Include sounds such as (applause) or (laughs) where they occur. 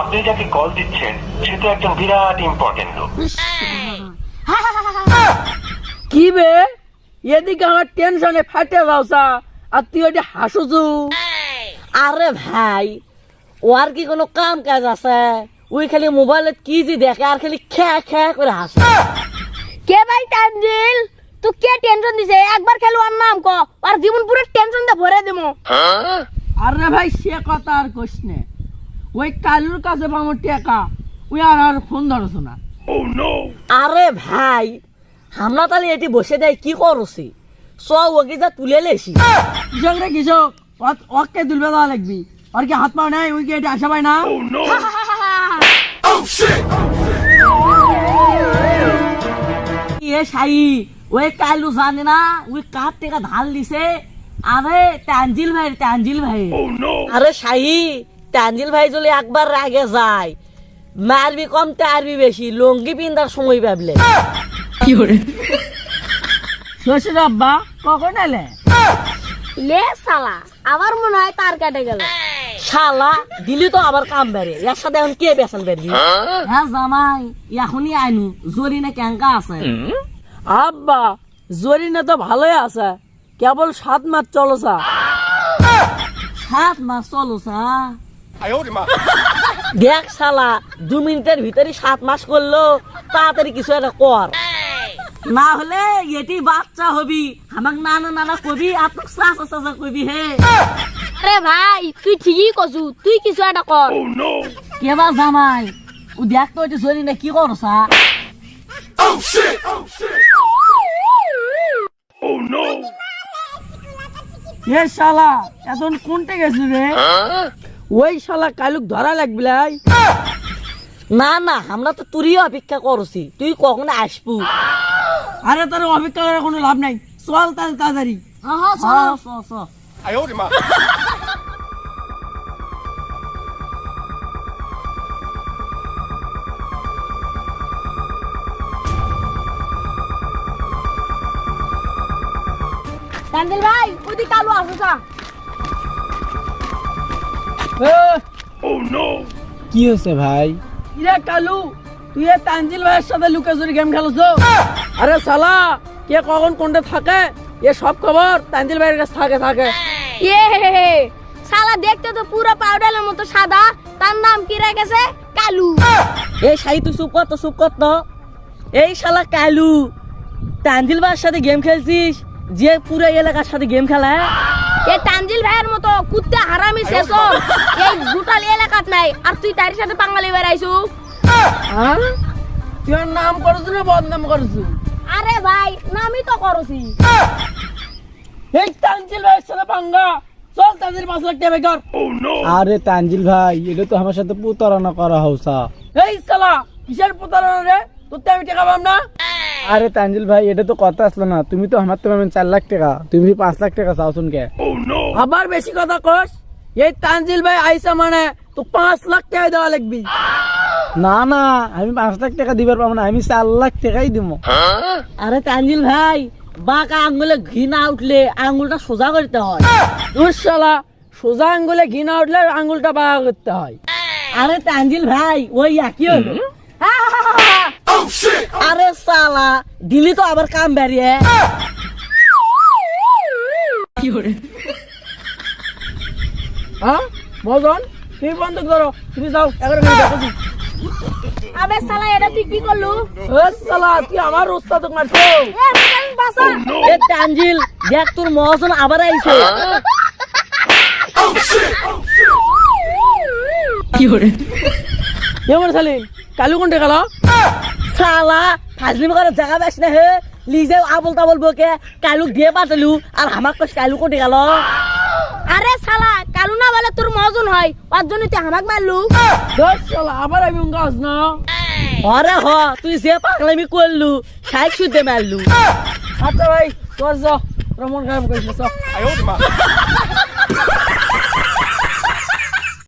আপনি যাকে কল দিচ্ছেন সে তো একজন বিরাট ইম্পর্টেন্ট লোক। কি বে? এদিকে আমার টেনশনে ফাটে যাওসা আর তুই ওইটা হাসুছু আরে ভাই ওর কি কোনো কাম কাজ আছে? ওই খালি মোবাইলে কি যে দেখে আর খালি খে খে করে হাসে। কে ভাই তানজিল? তুই কে টেনশন দিছে? একবার খেলো আর নাম ক আর জীবন পুরো টেনশন দে ভরে দেবো আরে ভাই সে কথা আর কইস নে। ওই কালুর কাছে পাবো টেকা। ওই আর আর ফোন ধরছ না। আরে ভাই আমরা তাহলে এটি বসে দেয় কি করছি? চ ওকে যা তুলে লেছি। কৃষক রে কৃষক ওকে তুলবে দেওয়া লাগবি। আর কি হাত পা নাই? ওই কি এটা আসা পায় না? (laughs) এ সাই ওই কালু জানে না ওই কার থেকে ধার দিছে। আরে তানজিল ভাই তানজিল ভাই। আরে শাহি তানজিল ভাই যদি একবার রাগে যায় মারবি কম তারবি বেশি লঙ্গি পিন্দার সময় ভাবলে শ্বশুর আব্বা কখন এলে? লে সালা আবার মনে হয় তার কেটে গেল। শালা দিলি তো আবার কাম বেড়ে। এর সাথে এখন কে বেসন বেরবি হ্যাঁ জামাই এখনই আইনু জরি না ক্যাঙ্কা আছে। আব্বা জরিনা তো ভালোই আছে কেবল সাত মাস চলসা সাত মাস চলো সা দেখ শালা দু মিনিটের ভিতরে সাত মাস করল তাড়াতাড়ি কিছু একটা কর। না হলে এটি বাচ্চা হবি আমাক নানা নানা কবি আর তোকে চাচা চাচা কবি হে। আরে ভাই তুই ঠিকই কছু তুই কিছু একটা কর। কেবা জামাই ও দেখ তো এটি জরি না কি করছা। এ শালা এখন কোনটা গেছি রে? ওই শালা কালুক ধরা লাগবে লাই। না না আমরা তো তুরিও অপেক্ষা করছি। তুই কখন আসবু? আরে তোর অপেক্ষা করার কোনো লাভ নাই। চল তাহলে তাড়াতাড়ি। হ্যাঁ, চ, চ। তানজিল ভাই ওই কালু আসুসা কি হয়েছে ভাই? ইরে কালু তুই এ তানজিল ভাইয়ের সাথে লুকাচুরি গেম খেলছ? আরে শালা কে কখন কোনটা থাকে? এ সব খবর তানজিল ভাইয়ের কাছে থাকে থাকে। এ হে হে দেখতে তো পুরো পাউডারের মতো সাদা তার নাম কি রেখেছে কালু। এই তুই চুপ কর তো চুপ কর তো। এই শালা কালু তানজিল ভাইয়ের সাথে গেম খেলছিস? যে পুরো এলাকার সাথে গেম খেলা হ্যাঁ? এই তানজিল ভাইয়ের মতো কুত্তে হারামি শেষ এই এলাকাত নাই। আর তুই তার সাথে বাঙালি বেড়াইছু হ্যাঁ? তুই নাম করছু না বদনাম করছু আরে ভাই নামই তো করছি। এই তানজিল ভাইয়ের সাথে পাঙ্গা। চল তানজিল পাঁচ লাখ টাকা বেকার। আরে তানজিল ভাই এটা তো আমার সাথে প্রতারণা করা হৌসা এই শালা কিসের প্রতারণা রে? তোর তো আমি টাকা পাম না। আরে তানজিল ভাই এটা তো কথা আসলো না। তুমি তো আমার তো পাবেন চার লাখ টাকা। তুমি পাঁচ লাখ টাকা চাও শুনকে। আবার বেশি কথা কস? এই তানজিল ভাই আইসা মানে তো পাঁচ লাখ টাকা দেওয়া লাগবি। না না আমি পাঁচ লাখ টাকা দিবার পাবো না আমি চার লাখ টাকাই দিব আরে তানজিল ভাই বাঁকা আঙ্গুলে ঘি না উঠলে আঙ্গুলটা সোজা করতে হয়। তোর সোজা আঙ্গুলে ঘি না উঠলে আঙ্গুলটা বাঁকা করতে হয়। আরে তানজিল ভাই ওই একই হলো। দিলি তো আবার কাম বেরিয়ে হ্যাঁ বজন তুমি বন্ধ করো তুমি যাও এগারো মিনিট আবে সালা এটা তুই কি করলু? শালা তুই আমার উস্তাদ মারছো। এ তানজিল দেখ তোর মহাজন আবার আইছে। এমন সালিম কালু কোনটা গেল? সালা ফাজলিম করে জায়গা বেশ না হে লিজে আবল তাবল বকে কালু দিয়ে পাঠালু আর আমাক কস কালু কোটে গেল? আরে সালা কালু না বলে তোর মজন হয় ওর জন্য তুই আমাক মারলু দশ শালা আবার আমি গাছ না? আরে হ তুই যে পাগলামি করলু সাইক সুদে মারলু আচ্ছা ভাই তোর যাও তোর মন খারাপ চল।